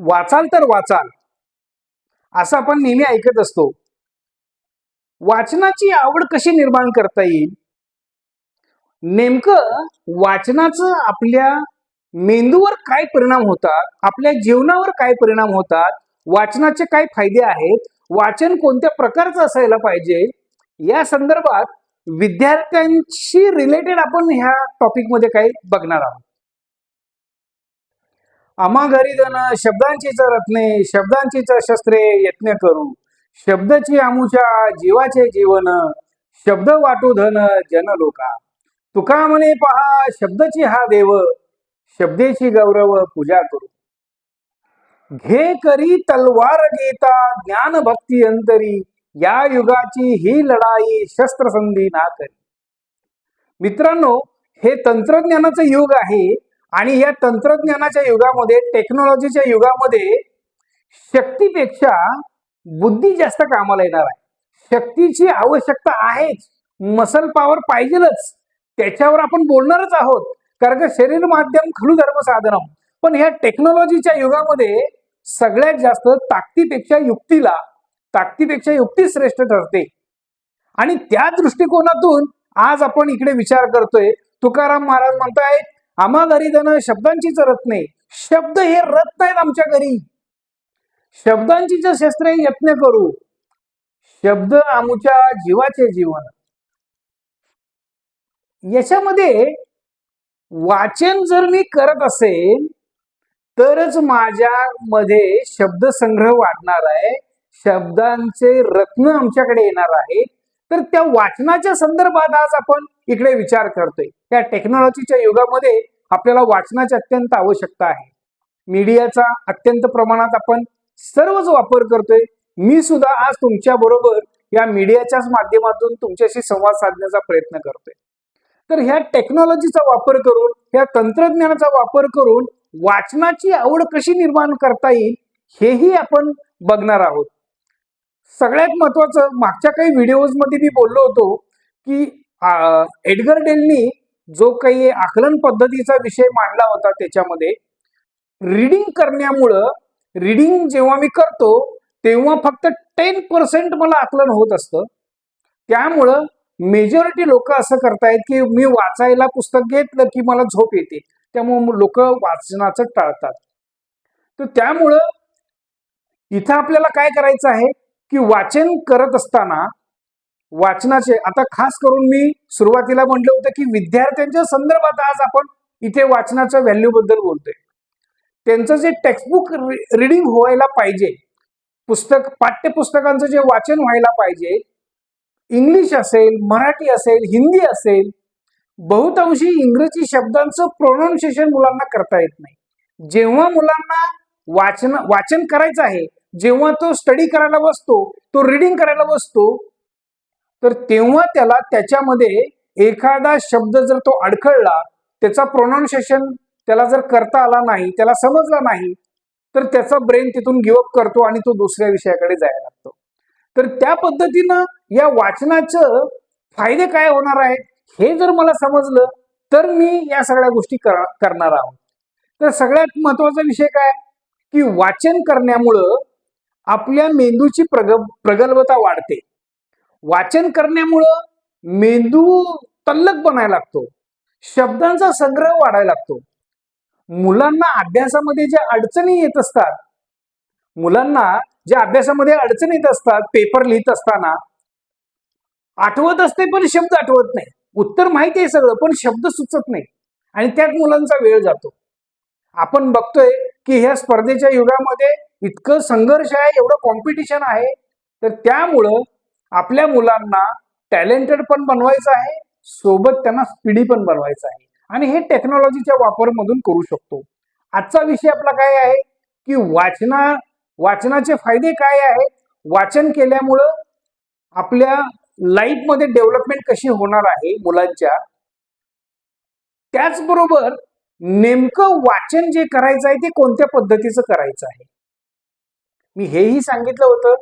वाचाल तर वाचाल. असं आपण नेहमी ऐकत असतो. वाचनाची आवड कशी निर्माण करता येईल? नेमकं वाचनाचं आपल्या मेंदूवर काय परिणाम होतात? आपल्या जीवनावर काय परिणाम होतात? वाचनाचे काय फायदे आहेत? वाचन कोणत्या प्रकारचं असायला पाहिजे? या संदर्भात विद्यार्थ्यांशी रिलेटेड आपण ह्या टॉपिकमध्ये काही बघणार आहोत. आम्हा घरी जण शब्दांचीच रत्ने शब्दांचीच शस्त्रे यत्न करू शब्दची आमुच्या जीवाचे जीवन शब्द वाटू धन जन लोका तुका म्हणे पहा शब्दची हा देव शब्देची गौरव पूजा करू. घे करी तलवार गीता ज्ञान भक्ती अंतरी या युगाची ही लढाई शस्त्रसंधी ना करी. मित्रांनो हे तंत्रज्ञानाचं युग आहे. आणि या तंत्रज्ञानाच्या युगामध्ये टेक्नॉलॉजीच्या युगामध्ये शक्तीपेक्षा बुद्धी जास्त कामाला येणार आहे. शक्तीची आवश्यकता आहेच. मसल पॉवर पाहिजेलच. त्याच्यावर आपण बोलणारच आहोत. कारण का शरीर माध्यम खलू धर्म साधनम. पण ह्या टेक्नॉलॉजीच्या युगामध्ये सगळ्यात जास्त ताकदीपेक्षा युक्तीला ताकदीपेक्षा युक्ती श्रेष्ठ ठरते. आणि त्या दृष्टिकोनातून आज आपण इकडे विचार करतोय. तुकाराम महाराज म्हणतायत आम्हा घरी जण शब्दांचीच रत्ने शब्द हे रत्न आहेत आमच्या घरी. शब्दांचीच शस्त्रे यत्न करू शब्द आमच्या जीवाचे जीवन. याच्यामध्ये वाचन जर मी करत असेल तरच माझ्यामध्ये शब्दसंग्रह वाढणार आहे शब्दांचे रत्न आमच्याकडे येणार आहे. तर त्या वाचनाच्या संदर्भात आज आपण इकडे विचार करतोय. या टेक्नॉलॉजीच्या युगामध्ये आपल्याला वाचनाची अत्यंत आवश्यकता आहे. मीडियाचा अत्यंत प्रमाणात आपण सर्वच वापर करतोय. मी सुद्धा आज तुमच्या बरोबर या मीडियाच्याच माध्यमातून तुमच्याशी संवाद साधण्याचा प्रयत्न करतोय. तर ह्या टेक्नॉलॉजीचा वापर करून ह्या तंत्रज्ञानाचा वापर करून वाचनाची आवड कशी निर्माण करता येईल हेही आपण बघणार आहोत. सगळ्यात महत्वाचं मागच्या काही व्हिडिओजमध्ये मी बोललो होतो की एडगर डेलनी जो काही आकलन पद्धतीचा विषय मांडला होता त्याच्यामध्ये रिडिंग करण्यामुळं रिडिंग जेव्हा मी करतो तेव्हा फक्त टेन पर्सेंट मला आकलन होत असतं. त्यामुळं मेजॉरिटी लोक असं करतायत की मी वाचायला पुस्तक घेतलं की मला झोप येते. त्यामुळं लोक वाचनाचं टाळतात. तर त्यामुळं इथं आपल्याला काय करायचं आहे की वाचन करत असताना वाचनाचे. आता खास करून मी सुरुवातीला म्हटलं होतं की विद्यार्थ्यांच्या संदर्भात आज आपण इथे वाचनाच्या व्हॅल्यू बद्दल बोलतोय. त्यांचं जे टेक्स्टबुक रिडिंग व्हायला पाहिजे पुस्तक पाठ्यपुस्तकांचं जे वाचन व्हायला पाहिजे इंग्लिश असेल मराठी असेल हिंदी असेल बहुतांशी इंग्रजी शब्दांचं प्रोनाऊन्सिएशन मुलांना करता येत नाही. जेव्हा मुलांना वाचन वाचन करायचं आहे जेव्हा तो स्टडी करायला बसतो तो रिडिंग करायला बसतो तर तेव्हा त्याला त्याच्यामध्ये एखादा शब्द जर तो अडखळला त्याचा प्रोनाऊन्सिएशन त्याला जर करता आला नाही त्याला समजला नाही तर त्याचा ब्रेन तिथून गिवअप करतो आणि तो दुसऱ्या विषयाकडे जायला लागतो. तर त्या पद्धतीनं या वाचनाचं फायदे काय होणार आहेत हे जर मला समजलं तर मी या सगळ्या गोष्टी कर करणार आहोत. तर सगळ्यात महत्त्वाचा विषय काय? की वाचन करण्यामुळं आपल्या मेंदूची प्रग प्रगल्भता वाढते. वाचन करण्यामुळं मेंदू तल्लक बनायला लागतो. शब्दांचा संग्रह वाढायला लागतो. मुलांना अभ्यासामध्ये ज्या अडचणी येत असतात मुलांना ज्या अभ्यासामध्ये अडचणी येत असतात पेपर लिहित असताना आठवत असते पण शब्द आठवत नाही. उत्तर माहिती आहे सगळं पण शब्द सुचत नाही. आणि त्यात मुलांचा वेळ जातो. आपण बघतोय की ह्या स्पर्धेच्या युगामध्ये इतकं संघर्ष आहे एवढं कॉम्पिटिशन आहे. तर त्यामुळं आपल्या मुलांना टॅलेंटेड पण बनवायचं आहे सोबत त्यांना स्पीडी पण बनवायचं आहे. आणि हे टेक्नॉलॉजीच्या वापरमधून करू शकतो. आजचा विषय आपला काय आहे की वाचना वाचनाचे फायदे काय आहेत वाचन केल्यामुळं आपल्या लाईफमध्ये डेव्हलपमेंट कशी होणार आहे मुलांच्या? त्याचबरोबर नेमकं वाचन जे करायचं आहे ते कोणत्या पद्धतीचं करायचं आहे? मी हेही सांगितलं होतं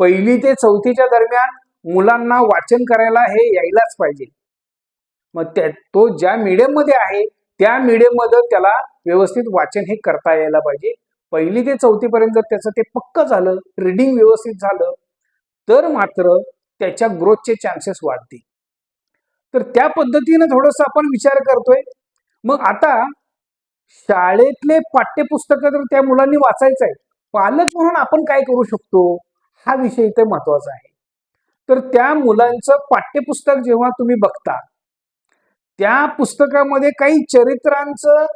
पहिली ते चौथीच्या दरम्यान मुलांना वाचन करायला हे यायलाच पाहिजे. मग त्या तो ज्या मीडियममध्ये आहे त्या मीडियममध्ये त्याला व्यवस्थित वाचन हे करता यायला पाहिजे. पहिली ते चौथीपर्यंत जर त्याचं ते पक्क झालं रिडिंग व्यवस्थित झालं तर मात्र त्याच्या ग्रोथचे चान्सेस वाढतील. तर त्या पद्धतीनं थोडस आपण विचार करतोय. मग आता शाळेतले पाठ्यपुस्तकं तर त्या मुलांनी वाचायचं आहे पालक म्हणून आपण काय करू शकतो? हा विषय इथे महत्त्वाचा आहे. तर त्या मुलांचं पाठ्यपुस्तक जेव्हा तुम्ही बघता त्या पुस्तकामध्ये काही चरित्रांचं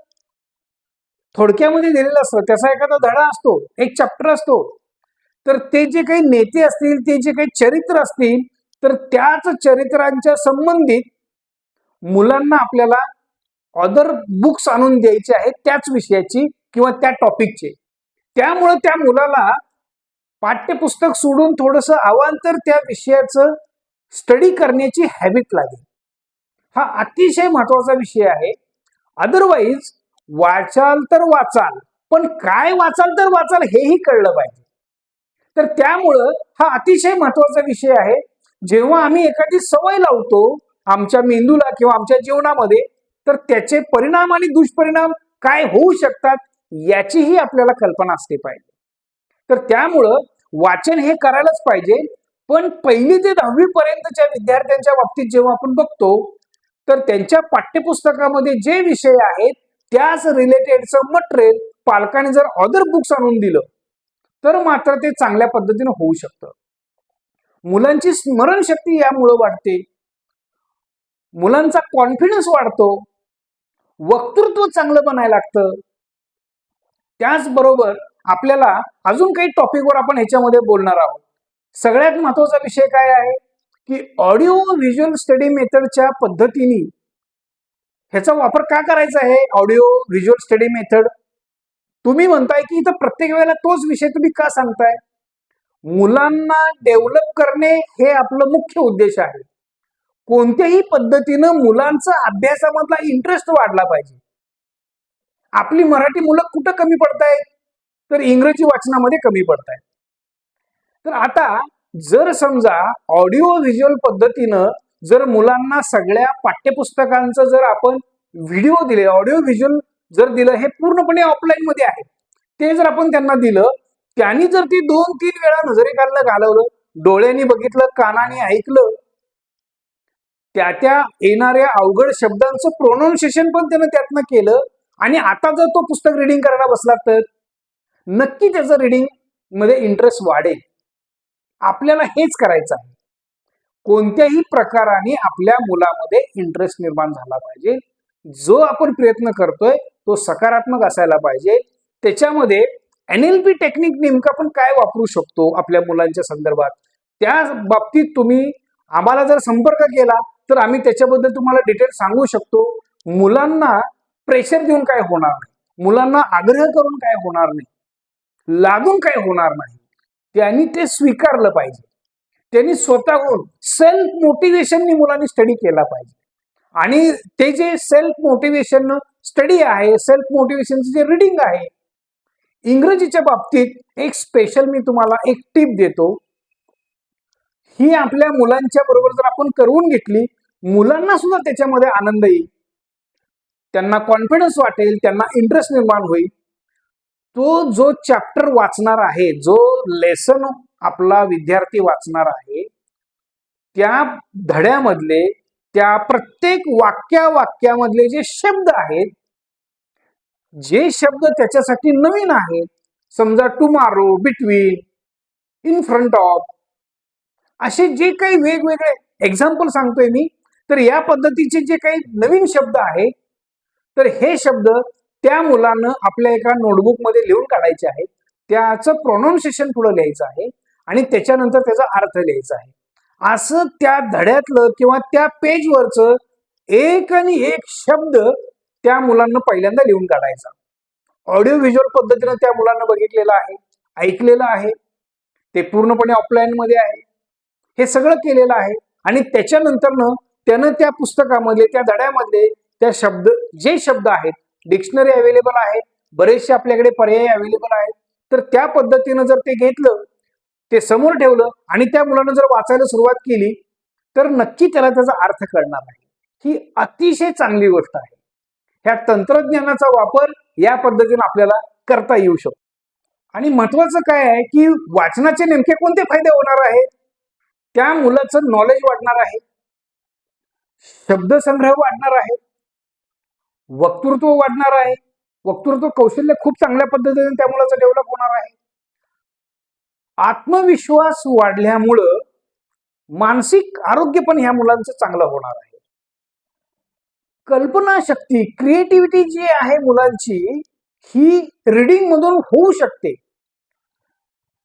थोडक्यामध्ये दिलेलं असतं. त्याचा एखादा धडा असतो एक चॅप्टर असतो. तर ते जे काही नेते असतील ते जे काही चरित्र असतील तर त्याच चरित्रांच्या संबंधित मुलांना आपल्याला अदर बुक्स आणून द्यायचे आहेत त्याच विषयाची किंवा त्या टॉपिकचे त्यामुळं त्या मुलाला पाठ्यपुस्तक सोडून थोडंसं अवांतर त्या विषयाचं स्टडी करण्याची हॅबिट लागेल. हा अतिशय महत्त्वाचा विषय आहे. अदरवाईज वाचाल तर वाचाल पण काय वाचाल तर वाचाल हेही कळलं पाहिजे. तर त्यामुळं हा अतिशय महत्त्वाचा विषय आहे. जेव्हा आम्ही एखादी सवय लावतो आमच्या मेंदूला किंवा आमच्या जीवनामध्ये तर त्याचे परिणाम आणि दुष्परिणाम काय होऊ शकतात याचीही आपल्याला कल्पना असली पाहिजे. तर त्यामुळं वाचन हे करायलाच पाहिजे. पण पहिली ते दहावी पर्यंतच्या विद्यार्थ्यांच्या बाबतीत जेव्हा आपण बघतो तर त्यांच्या पाठ्यपुस्तकामध्ये जे विषय आहेत त्याच रिलेटेडचं मटेरियल पालकाने जर ऑदर बुक्स आणून दिलं तर मात्र ते चांगल्या पद्धतीनं होऊ शकतं. मुलांची स्मरणशक्ती यामुळं वाढते. मुलांचा कॉन्फिडन्स वाढतो. वक्तृत्व चांगलं बनायला लागतं. त्याचबरोबर आपल्याला अजून काही टॉपिकवर आपण ह्याच्यामध्ये बोलणार आहोत. सगळ्यात महत्त्वाचा विषय काय आहे? की ऑडिओ व्हिज्युअल स्टडी मेथडच्या पद्धतीने ह्याचा वापर का करायचा आहे? ऑडिओ व्हिज्युअल स्टडी मेथड तुम्ही म्हणताय की इथं प्रत्येक वेळेला तोच विषय तुम्ही का सांगताय? मुलांना डेव्हलप करणे हे आपलं मुख्य उद्देश आहे. कोणत्याही पद्धतीनं मुलांचा अभ्यासामधला इंटरेस्ट वाढला पाहिजे. आपली मराठी मुलं कुठं कमी पडतायत? तर इंग्रजी वाचनामध्ये कमी पडतायत तर आता जर समजा ऑडिओ व्हिज्युअल पद्धतीनं जर मुलांना सगळ्या पाठ्यपुस्तकांचं जर आपण व्हिडिओ दिले ऑडिओ व्हिज्युअल जर दिलं हे पूर्णपणे ऑफलाईन मध्ये आहे. ते जर आपण त्यांना दिलं त्यांनी जर ती दोन तीन वेळा नजरेखालनं घालवलं डोळ्यांनी बघितलं कानाने ऐकलं त्या त्या येणाऱ्या अवघड शब्दांचं प्रोनाऊन्सिएशन पण त्यानं त्यातनं केलं आणि आता जर तो पुस्तक रिडिंग करायला बसला तर? नक्की त्याचं रिडिंगमध्ये इंटरेस्ट वाढेल. आपल्याला हेच करायचं आहे. कोणत्याही प्रकाराने आपल्या मुलामध्ये इंटरेस्ट निर्माण झाला पाहिजे. जो आपण प्रयत्न करतोय तो सकारात्मक असायला पाहिजे. त्याच्यामध्ये एन एल पी टेक्निक नेमकं आपण काय वापरू शकतो आपल्या मुलांच्या संदर्भात? त्या बाबतीत तुम्ही आम्हाला जर संपर्क केला तर आम्ही त्याच्याबद्दल तुम्हाला डिटेल सांगू शकतो. मुलांना प्रेशर देऊन काय होणार नाही. मुलांना आग्रह करून काय होणार नाही. लागून काय होणार नाही. त्यांनी ते स्वीकारलं पाहिजे. त्यांनी स्वतःहून सेल्फ मोटिवेशननी मुलांनी स्टडी केला पाहिजे. आणि ते जे सेल्फ मोटिवेशन स्टडी आहे सेल्फ मोटिवेशनचं जे रिडिंग आहे इंग्रजीच्या बाबतीत एक स्पेशल मी तुम्हाला एक टीप देतो. ही आपल्या मुलांच्या बरोबर जर आपण करून घेतली मुलांना सुद्धा त्याच्यामध्ये आनंद येईल. त्यांना कॉन्फिडन्स वाटेल त्यांना इंटरेस्ट निर्माण होईल. तो जो चॅप्टर वाचणार आहे जो लेसन आपला विद्यार्थी वाचणार आहे त्या धड्यामधले त्या प्रत्येक वाक्या वाक्यामधले जे शब्द आहेत जे शब्द त्याच्यासाठी नवीन आहेत समजा tomorrow between in front of असे जे काही वेगवेगळे एक्झाम्पल सांगतोय मी तर या पद्धतीचे जे काही नवीन शब्द आहेत तर हे शब्द त्या मुलानं आपल्या एका नोटबुकमध्ये लिहून काढायचे आहेत त्याचं प्रोनाऊन्सिएशन पुढं लिहायचं आहे आणि त्याच्यानंतर त्याचा अर्थ लिहायचा आहे. असं त्या धड्यातलं किंवा त्या पेजवरचं एक आणि एक शब्द त्या मुलांना पहिल्यांदा लिहून काढायचा. ऑडिओ व्हिज्युअल पद्धतीनं त्या मुलांना बघितलेलं आहे ऐकलेलं आहे. ते पूर्णपणे ऑफलाईनमध्ये आहे. हे सगळं केलेलं आहे आणि त्याच्यानंतरनं त्यानं त्या पुस्तकामध्ये त्या धड्यामध्ये त्या शब्द जे शब्द आहेत डिक्शनरी अवेलेबल आहे बरेचसे आपल्याकडे पर्याय अवेलेबल आहेत. तर त्या पद्धतीनं जर ते घेतलं ते समोर ठेवलं आणि त्या मुलानं जर वाचायला सुरुवात केली तर नक्की त्याला त्याचा अर्थ कळणार नाही. ही अतिशय चांगली गोष्ट आहे. ह्या तंत्रज्ञानाचा वापर या पद्धतीने आपल्याला करता येऊ शकतो. आणि महत्वाचं काय आहे की वाचनाचे नेमके कोणते फायदे होणार आहेत? त्या मुलाचं नॉलेज वाढणार आहे. शब्दसंग्रह वाढणार आहे. वक्तृत्व वाढणार आहे. वक्तृत्व कौशल्य खूप चांगल्या पद्धतीने त्या मुलाचं डेव्हलप होणार आहे. आत्मविश्वास वाढल्यामुळं मानसिक आरोग्य पण ह्या मुलांचं चांगलं होणार आहे. कल्पनाशक्ती क्रिएटिव्हिटी जी आहे मुलांची ही रिडिंग मधून होऊ शकते.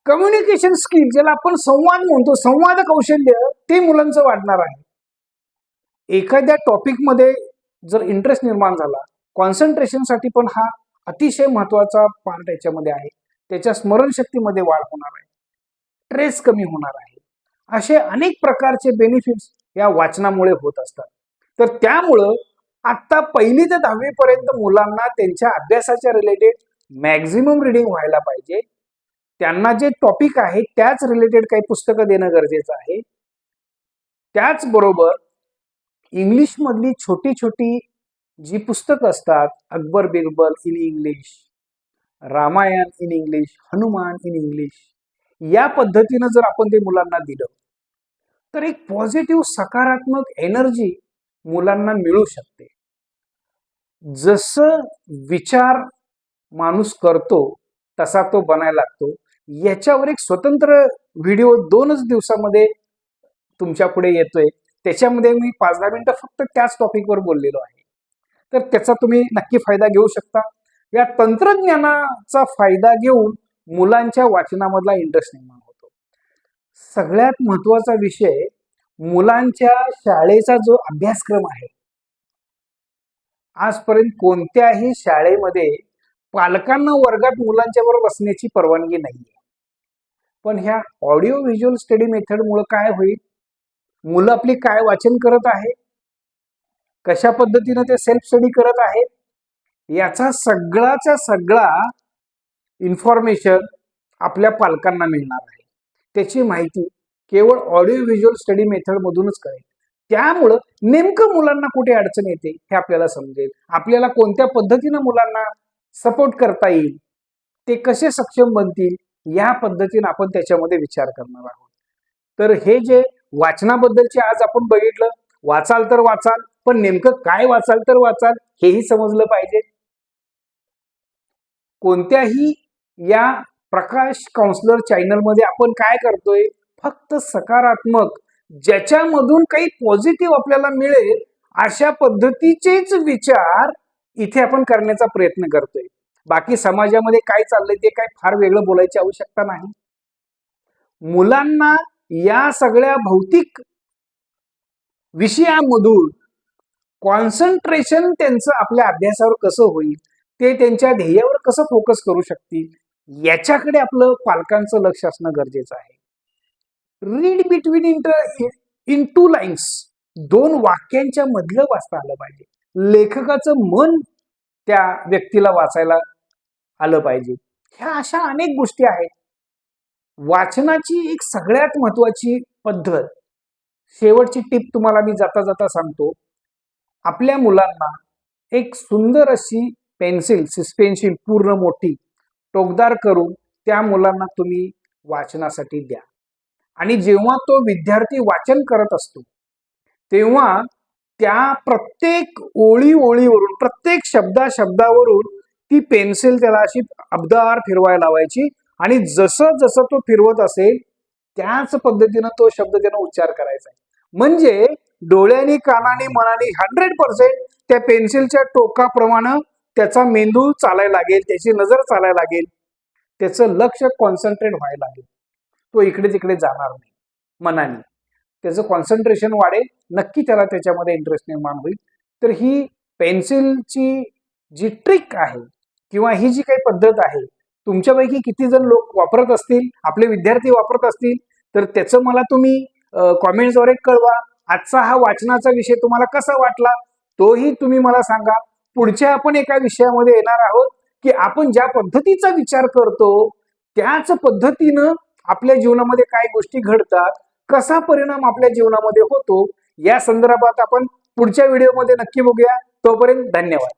कम्युनिकेशन स्किल ज्याला आपण संवाद म्हणतो संवाद कौशल्य ते मुलांचं वाढणार आहे. एखाद्या टॉपिकमध्ये जर इंटरेस्ट निर्माण झाला कॉन्सन्ट्रेशनसाठी पण हा अतिशय महत्त्वाचा पार्ट याच्यामध्ये आहे. त्याच्या स्मरणशक्तीमध्ये वाढ होणार आहे. ट्रेस कमी होणार आहे. असे अनेक प्रकारचे बेनिफिट्स या वाचनामुळे होत असतात. तर त्यामुळं आता पहिली ते दहावी पर्यंत मुलांना त्यांच्या अभ्यासाच्या रिलेटेड मॅक्झिमम रिडिंग व्हायला पाहिजे. त्यांना जे टॉपिक आहे त्याच रिलेटेड काही पुस्तकं देणं गरजेचं आहे. त्याचबरोबर इंग्लिशमधली छोटी छोटी जी पुस्तकं असतात Akbar Birbal in English Ramayana in English Hanuman in English या पद्धतीनं जर आपण ते मुलांना दिलं तर एक पॉझिटिव्ह सकारात्मक एनर्जी मुलांना मिळू शकते. जसं विचार माणूस करतो तसा तो बनायला लागतो. याच्यावर एक स्वतंत्र व्हिडिओ दोनच दिवसामध्ये तुमच्यापुढे येतोय. त्याच्यामध्ये मी पाच दहा मिनिटं फक्त त्याच टॉपिकवर बोललेलो आहे. तर त्याचा तुम्ही नक्की फायदा घेऊ शकता. या तंत्रज्ञानाचा फायदा घेऊन मुलांच्या वाचनामधला इंटरेस्ट निर्माण होतो. सगळ्यात महत्त्वाचा विषय मुलांच्या शाळेचा जो अभ्यासक्रम आहे. आजपर्यंत कोणत्याही शाळेमध्ये पालकांना वर्गात मुलांच्या बरोबर बसण्याची परवानगी नाहीये. पण ह्या ऑडिओ व्हिज्युअल स्टडी मेथडमुळे काय होईल? मुलं आपली काय वाचन करत आहे? कशा पद्धतीनं ते सेल्फ स्टडी करत आहेत? याचा सगळाचा सगळा इन्फॉर्मेशन आपल्या पालकांना मिळणार आहे. त्याची माहिती केवळ ऑडिओ व्हिज्युअल स्टडी मेथडमधूनच करेल कळेल. त्यामुळं नेमकं मुलांना कुठे अडचण येते हे आपल्याला समजेल. आपल्याला कोणत्या पद्धतीनं मुलांना सपोर्ट करता येईल? ते कसे सक्षम बनतील? या पद्धतीनं आपण त्याच्यामध्ये विचार करणार आहोत. तर हे जे वाचनाबद्दलचे आज आपण बघितलं. वाचाल तर वाचाल पण नेमकं काय वाचाल तर वाचाल हेही समजलं पाहिजे. कोणत्याही या प्रकाश काउन्सलर चॅनलमध्ये आपण काय करतोय? फक्त सकारात्मक ज्याच्यामधून काही पॉझिटिव्ह आपल्याला मिळेल अशा पद्धतीचेच विचार इथे आपण करण्याचा प्रयत्न करतोय. बाकी समाजामध्ये काय चाललंय ते काय फार वेगळं बोलायची आवश्यकता नाही. मुलांना या सगळ्या भौतिक विषयामधून कॉन्सन्ट्रेशन त्यांचं आपल्या अभ्यासावर कसं होईल ते त्यांच्या ध्येयावर कसं फोकस करू शकतील याच्याकडे आपलं पालकांचं लक्ष असणं गरजेचं आहे. Read between inter in to lines दोन वाक्यांच्या मधलं वाचता आलं पाहिजे. लेखकाचं मन त्या व्यक्तीला वाचायला आलं पाहिजे. ह्या अशा अनेक गोष्टी आहेत. वाचनाची एक सगळ्यात महत्वाची पद्धत. शेवटची टीप तुम्हाला मी जाता जाता सांगतो. आपल्या मुलांना एक सुंदर अशी पेन्सिल सिस्पेन्सिल पूर्ण मोठी टोकदार करून त्या मुलांना तुम्ही वाचनासाठी द्या. आणि जेव्हा तो विद्यार्थी वाचन करत असतो तेव्हा त्या प्रत्येक ओळी ओळीवरून प्रत्येक शब्दा शब्दावरून ती पेन्सिल त्याला अशी अबदार फिरवायला लावायची. आणि जसं जसं तो फिरवत असेल त्याच पद्धतीनं तो शब्द त्यानं उच्चार करायचा म्हणजे डोळ्यानी कानाने मनाने हंड्रेड पर्सेंट त्या पेन्सिलच्या टोकाप्रमाणे त्याचा मेंदू चालायला लागेल त्याची नजर चालायला लागेल त्याचं लक्ष कॉन्सन्ट्रेट व्हायला लागेल. तो इकडे तिकडे जाणार नाही मनाने. त्याचं कॉन्सन्ट्रेशन वाढेल नक्की त्याला त्याच्यामध्ये इंटरेस्ट निर्माण होईल. तर ही पेन्सिलची जी ट्रिक आहे किंवा ही जी काही पद्धत आहे तुमच्यापैकी किती जण लोक वापरत असतील आपले विद्यार्थी वापरत असतील तर त्याचं मला तुम्ही कॉमेंट्सद्वारे कळवा. आजचा हा वाचनाचा विषय तुम्हाला कसा वाटला तोही तुम्ही मला सांगा. पुढच्या आपण एका विषयामध्ये येणार आहोत की आपण ज्या पद्धतीचा विचार करतो त्याच पद्धतीनं आपल्या जीवनामध्ये काय गोष्टी घडतात कसा परिणाम आपल्या जीवनामध्ये होतो या संदर्भात आपण पुढच्या व्हिडिओमध्ये नक्की बघूया. तोपर्यंत धन्यवाद.